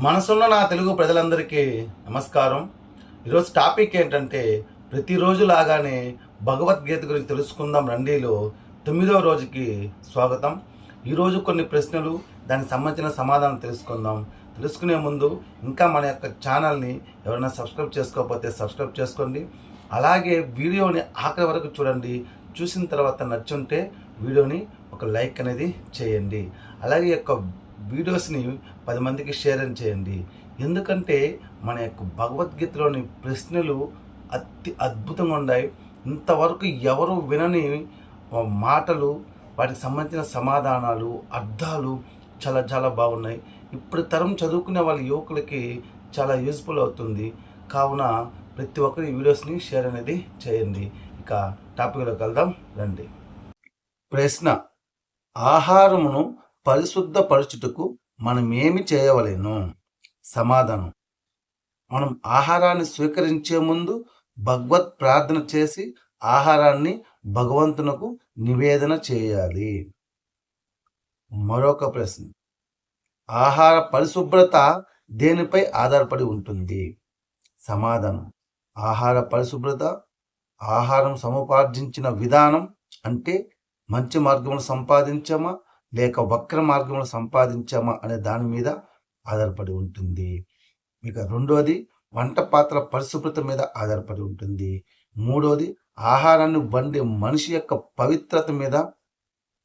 మనసున్న నా తెలుగు ప్రజలందరికీ నమస్కారం. ఈరోజు టాపిక్ ఏంటంటే ప్రతిరోజు లాగానే భగవద్గీత గురించి తెలుసుకుందాం రండిలో తొమ్మిదవ రోజుకి స్వాగతం. ఈరోజు కొన్ని ప్రశ్నలు దానికి సంబంధించిన సమాధానం తెలుసుకుందాం. తెలుసుకునే ముందు ఇంకా మన యొక్క ఛానల్ని ఎవరైనా సబ్స్క్రైబ్ చేసుకోకపోతే సబ్స్క్రైబ్ చేసుకోండి. అలాగే వీడియోని ఆఖరి వరకు చూడండి. చూసిన తర్వాత నచ్చుంటే వీడియోని ఒక లైక్ అనేది చేయండి. అలాగే యొక్క వీడియోస్ని పది మందికి షేర్ అని చేయండి. ఎందుకంటే మన యొక్క భగవద్గీతలోని ప్రశ్నలు అతి అద్భుతంగా ఉన్నాయి. ఇంతవరకు ఎవరు వినని మాటలు వాటికి సంబంధించిన సమాధానాలు అర్థాలు చాలా చాలా బాగున్నాయి. ఇప్పుడు తరం చదువుకునే వాళ్ళ యువకులకి చాలా యూస్ఫుల్ అవుతుంది. కావున ప్రతి ఒక్కరు ఈ వీడియోస్ని షేర్ అనేది చేయండి. ఇక టాపిక్లోకి వెళ్దాం రండి. ప్రశ్న. ఆహారమును పరిశుద్ధపరచుటకు మనం ఏమి సమాధానం. మనం ఆహారాన్ని స్వీకరించే ముందు భగవత్ ప్రార్థన చేసి ఆహారాన్ని భగవంతునకు నివేదన చేయాలి. మరొక ప్రశ్న. ఆహార పరిశుభ్రత దేనిపై ఆధారపడి ఉంటుంది? సమాధానం. ఆహార పరిశుభ్రత ఆహారం సముపార్జించిన విధానం అంటే మంచి మార్గమును సంపాదించామా? లేక వక్ర మార్గంలో సంపాదించామా అనే దాని మీద ఆధారపడి ఉంటుంది. ఇక రెండోది వంట పాత్ర పరిశుభ్రత మీద ఆధారపడి ఉంటుంది. మూడోది ఆహారాన్ని వండే మనిషి యొక్క పవిత్రత మీద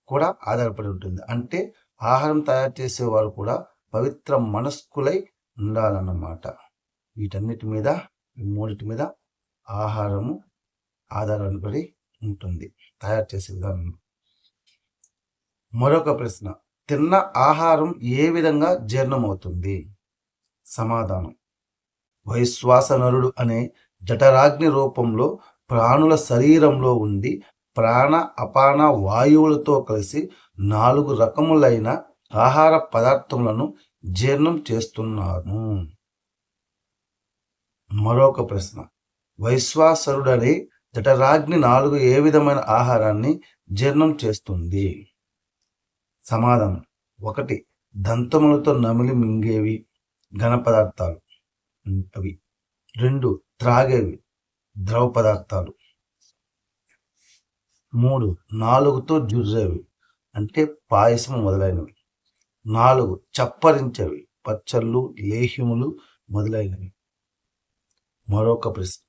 కూడా ఆధారపడి ఉంటుంది. అంటే ఆహారం తయారు చేసేవారు కూడా పవిత్ర మనస్కులై ఉండాలన్నమాట. వీటన్నిటి మీద ఈ మూడిటి మీద ఆహారము ఆధారపడి ఉంటుంది. తయారు చేసే విధానం. మరొక ప్రశ్న. తిన్న ఆహారం ఏ విధంగా జీర్ణమవుతుంది? సమాధానం. వైశ్వాసనరుడు అనే జఠరాగ్ని రూపంలో ప్రాణుల శరీరంలో ఉండి ప్రాణ అపాన వాయువులతో కలిసి నాలుగు రకములైన ఆహార పదార్థములను జీర్ణం చేస్తున్నాను. మరొక ప్రశ్న. వైశ్వాసరుడనే జఠరాగ్ని నాలుగు ఏ విధమైన ఆహారాన్ని జీర్ణం చేస్తుంది? సమాధానం ఒకటి దంతములతో నమిలి మింగేవి ఘన పదార్థాలు అవి రెండు త్రాగేవి ద్రవ పదార్థాలు. మూడు నాలుగుతో జుర్రేవి అంటే పాయసం మొదలైనవి. నాలుగు చప్పరించేవి పచ్చళ్ళు లేహ్యములు మొదలైనవి. మరొక ప్రశ్న.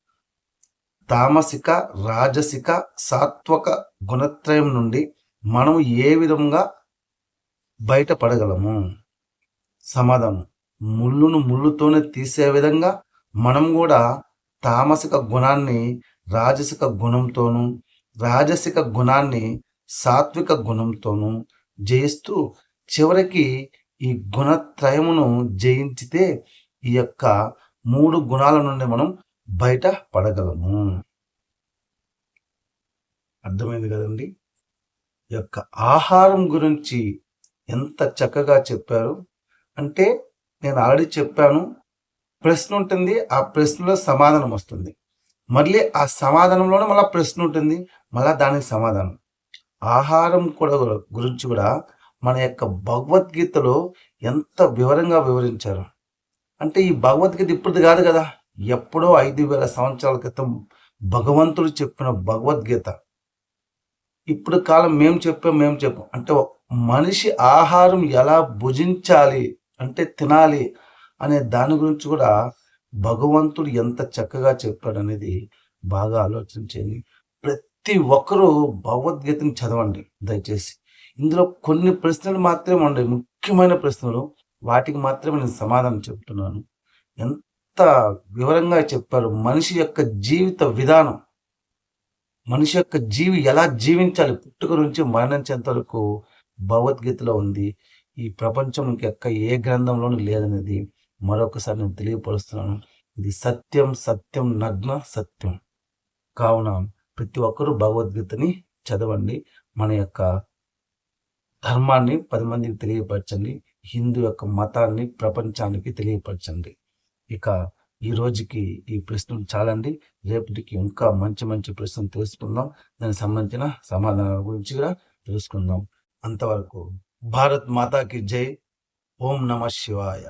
తామసిక రాజసిక సాత్వక గుణత్రయం నుండి మనం ఏ విధంగా బయటపడగలము. సమాధానం. ముళ్ళును ముళ్ళుతోనే తీసే విధంగా మనం కూడా తామసిక గుణాన్ని రాజసిక గుణంతోనూ రాజసిక గుణాన్ని సాత్విక గుణంతోనూ జయిస్తూ చివరికి ఈ గుణత్రయమును జయించితే ఈ యొక్క మూడు గుణాల నుండి మనం బయట పడగలము అర్థమైంది కదండి? ఈ యొక్క ఆహారం గురించి ఎంత చక్కగా చెప్పారు. అంటే నేను ఆల్రెడీ చెప్పాను. ప్రశ్న ఉంటుంది. ఆ ప్రశ్నలో సమాధానం వస్తుంది. మళ్ళీ ఆ సమాధానంలోనే మళ్ళీ ప్రశ్న ఉంటుంది. మళ్ళీ దానికి సమాధానం. ఆహారం కూడా గురించి కూడా మన యొక్క భగవద్గీతలో ఎంత వివరంగా వివరించారు. అంటే ఈ భగవద్గీత ఇప్పుడు కాదు కదా. ఎప్పుడో ఐదు వేల సంవత్సరాల క్రితం భగవంతుడు చెప్పిన భగవద్గీత. ఇప్పుడు కాలం మేము చెప్పాం మేము చెప్పాం. అంటే మనిషి ఆహారం ఎలా భుజించాలి అంటే తినాలి అనే దాని గురించి కూడా భగవంతుడు ఎంత చక్కగా చెప్పాడు అనేది బాగా చేయండి. ప్రతి ఒక్కరూ భగవద్గీతని చదవండి దయచేసి. ఇందులో కొన్ని ప్రశ్నలు మాత్రమే ఉండవు ముఖ్యమైన ప్రశ్నలు. వాటికి మాత్రమే నేను సమాధానం చెప్తున్నాను. ఎంత వివరంగా చెప్పారు మనిషి యొక్క జీవిత విధానం. మనిషి యొక్క జీవి ఎలా జీవించాలి? పుట్టుక నుంచి మరణించేంత వరకు భగవద్గీతలో ఉంది. ఈ ప్రపంచం ఇంకెక్క ఏ గ్రంథంలోనూ లేదనేది మరొకసారి నేను తెలియపరుస్తున్నాను. ఇది సత్యం సత్యం నగ్న సత్యం. కావున ప్రతి ఒక్కరూ భగవద్గీతని చదవండి. మన యొక్క ధర్మాన్ని పది మందికి తెలియపరచండి. హిందూ యొక్క మతాన్ని ప్రపంచానికి తెలియపరచండి. ఇక ఈ రోజుకి ఈ ప్రశ్నలు చాలండి. రేపటికి ఇంకా మంచి మంచి ప్రశ్నలు తెలుసుకుందాం. దానికి సంబంధించిన సమాధానాల గురించి కూడా తెలుసుకుందాం. అంతవరకు భారత్ మాతాకి జై. ఓం నమ శివాయ.